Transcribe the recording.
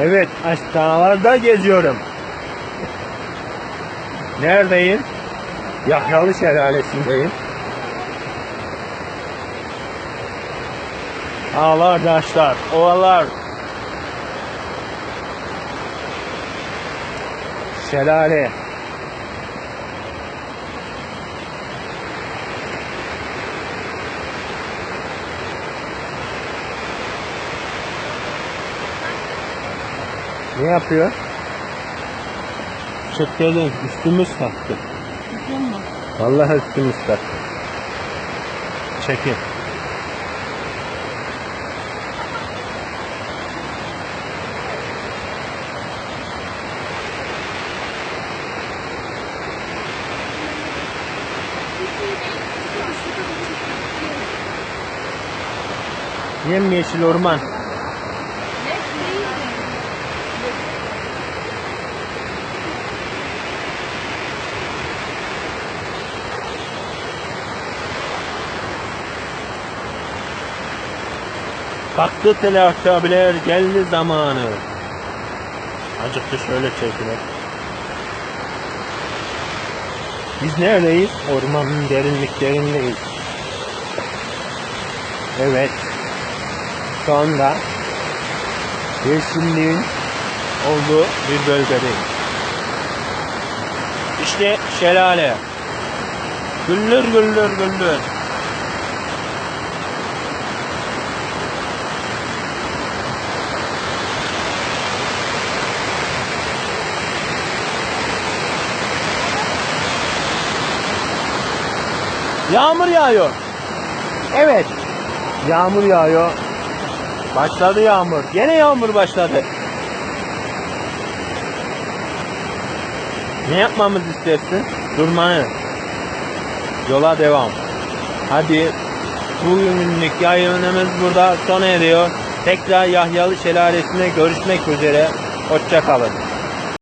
Evet, Aştağlar'da geziyorum. Neredeyim? Yahyalı Şelalesi'ndeyim. Ağlar, taşlar, ovalar. Şelale. Ne yapıyor? Çöplerin üstümüz kalktı. Vallahi üstümüz kalktı. Çekin. Yemyeşil orman. Kalktı telaş abiler geldi zamanı. Azıcık da şöyle çekilir. Biz neredeyiz? Ormanın derinliklerindeyiz. Evet. Şu anda yeşilliğin olduğu bir bölgedeyiz. İşte şelale. Güllür güllür güllür. Yağmur yağıyor. Evet. Yağmur yağıyor. Başladı yağmur. Yine yağmur başladı. Ne yapmamız istersin? Durmanı. Yola devam. Hadi. Bugünlük yayınımız burada sona eriyor. Tekrar Yahyalı Şelalesi'ne görüşmek üzere. Hoşça kalın.